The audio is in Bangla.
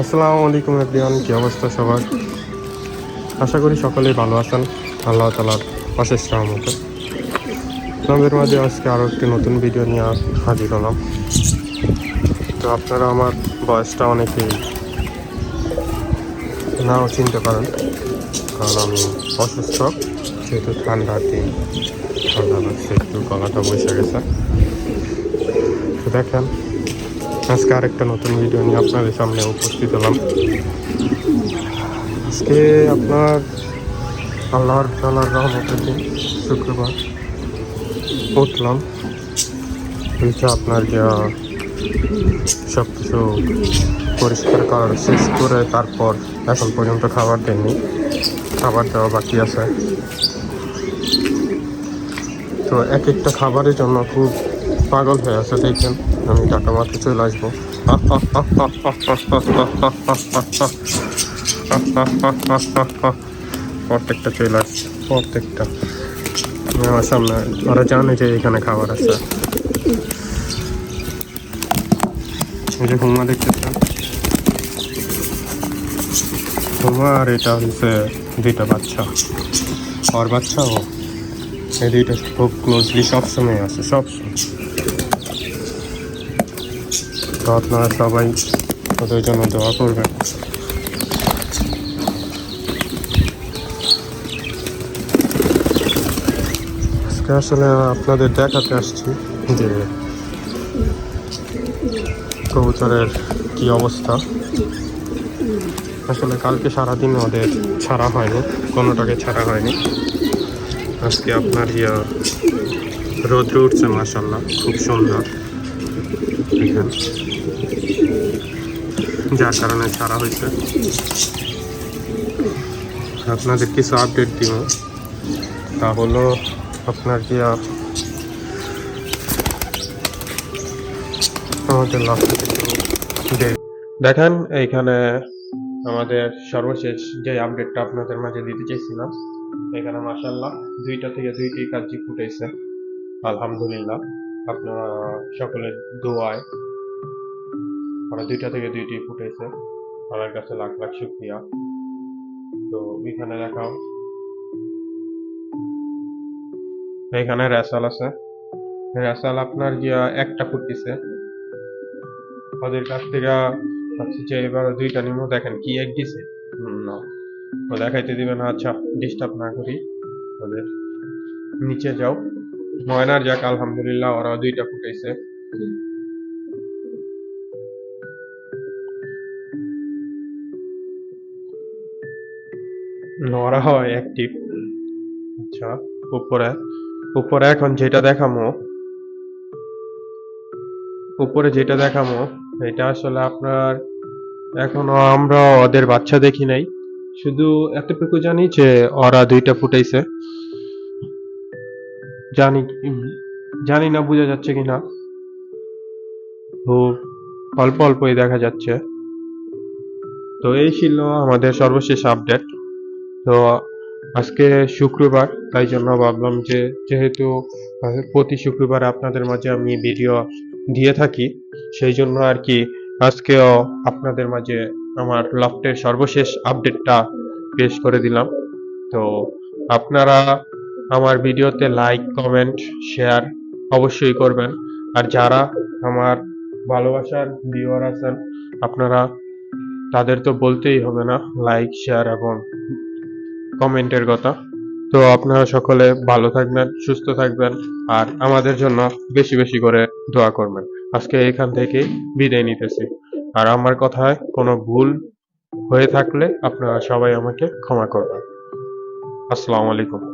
আসসালামু আলাইকুম এভরিওয়ান, কি অবস্থা সবার? আশা করি সকলেই ভালো আছেন। আল্লাহ তালার অশেষ রহমতে। আপনাদের মাঝে আজকে আরও একটি নতুন ভিডিও নিয়ে হাজির হলাম। তো আপনারা আমার বয়সটা অনেকেই নাও চিনতে পারেন। কারণ আমি অসুস্থ, যেহেতু ঠান্ডার দিন। ঠান্ডা লাগছে, একটু গলাটা বসে গেছে। তো দেখেন আজকে আরেকটা নতুন ভিডিও নিয়ে আপনাদের সামনে উপস্থিত হলাম। আজকে আপনার আল্লাহর তালার রহমতের দিন, শুক্রবার। উঠলাম, উঠে আপনার যা সব কিছু পরিষ্কার করার শেষ করে তারপর এখন পর্যন্ত খাবার দেয়নি খাবার দেওয়া বাকি আছে। তো এক একটা খাবারের জন্য খুব পাগল হয়ে আছে দেখছেন আমি টাকা মারতে চলে আসব প্রত্যেকটা চলে আসছে প্রত্যেকটা আমার সামনে ওরা জানে যে এখানে খাবার আছে যে হুমা দেখতেছেন হুমা আর এটা হচ্ছে দুইটা বাচ্চা ওর বাচ্চা ও এই দুইটা খুব ক্লোজলি সবসময় আছে সবসময় তো আপনারা সবাই ওদের জন্য দোয়া করবেন। আজকে আসলে আপনাদের দেখাতে আসছি যে কবুতরের কি অবস্থা। আসলে কালকে সারাদিন ওদের ছাড়া হয়নি, কোনোটাকে ছাড়া হয়নি। আজকে আপনার ইয়া রোদ্র উঠছে মাসাল্লাহ খুব সুন্দর। যার কারণে ছাড়া হয়েছে। আপনাদের কিছু আপডেট দিব। তা হলো আপনার কি আমাদের দেখেন, এইখানে আমাদের সর্বশেষ যে আপডেটটা আপনাদের মাঝে দিতে চাইছিলাম এখানে মাসাল্লাহ দুইটা থেকে দুইটি কাজই ফুটেছে আলহামদুলিল্লাহ। আপনারা সকলের দোয়ায় ওরা দুইটা থেকে দুইটি ফুটেছে আমার কাছে লাখ লাখ শুক্রিয়া। তো এখানে দেখাও। এখানে রেসাল আছে। রেসাল আপনার গিয়া একটা ফুটতেছে। ওদের কাছ থেকে ভাবছি যে এবার দুইটা নিমো দেখেন কি এক দিছে। না। ও দেখাইতে দিবে না আচ্ছা ডিস্টার্ব না করি। ওদের নিচে যাও। ময়নার যাক, আলহামদুলিল্লাহ, ওরা দুইটা ফুটেছে নরা হয় অ্যাক্টিভ আচ্ছা উপরে। উপরে এখন যেটা দেখামো, উপরে যেটা দেখামো, এটা আসলে আপনার, এখনও আমরা ওদের বাচ্চা দেখি নাই। শুধু এতটুকু জানি যে ওরা দুইটা ফুটাইছে। জানি জানি না বোঝা যাচ্ছে কিনা। খুব অল্প অল্পই দেখা যাচ্ছে। তো এই ছিল আমাদের সর্বশেষ আপডেট তো আজকে শুক্রবার, তাই জন্য ভাবলাম যে যেহেতু প্রতি শুক্রবার আপনাদের মাঝে আমি ভিডিও দিয়ে থাকি, সেই জন্য আর কি আজকেও আপনাদের মাঝে আমার লফটের সর্বশেষ আপডেটটা পেশ করে দিলাম। তো আপনারা আমার ভিডিওতে লাইক কমেন্ট শেয়ার অবশ্যই করবেন। আর যারা আমার ভালোবাসার ভিউয়ার আছেন, আপনারা তাদের তো বলতেই হবে না লাইক শেয়ার এবং কমেন্টের কথা। তো আপনারা সকলে ভালো থাকবেন, সুস্থ থাকবেন, আর আমাদের জন্য বেশি বেশি করে দোয়া করবেন। আজকে এখান থেকে বিদায় নিতেছি। আর আমার কথায় কোনো ভুল হয়ে থাকলে আপনারা সবাই আমাকে ক্ষমা করবেন। আসসালামু আলাইকুম।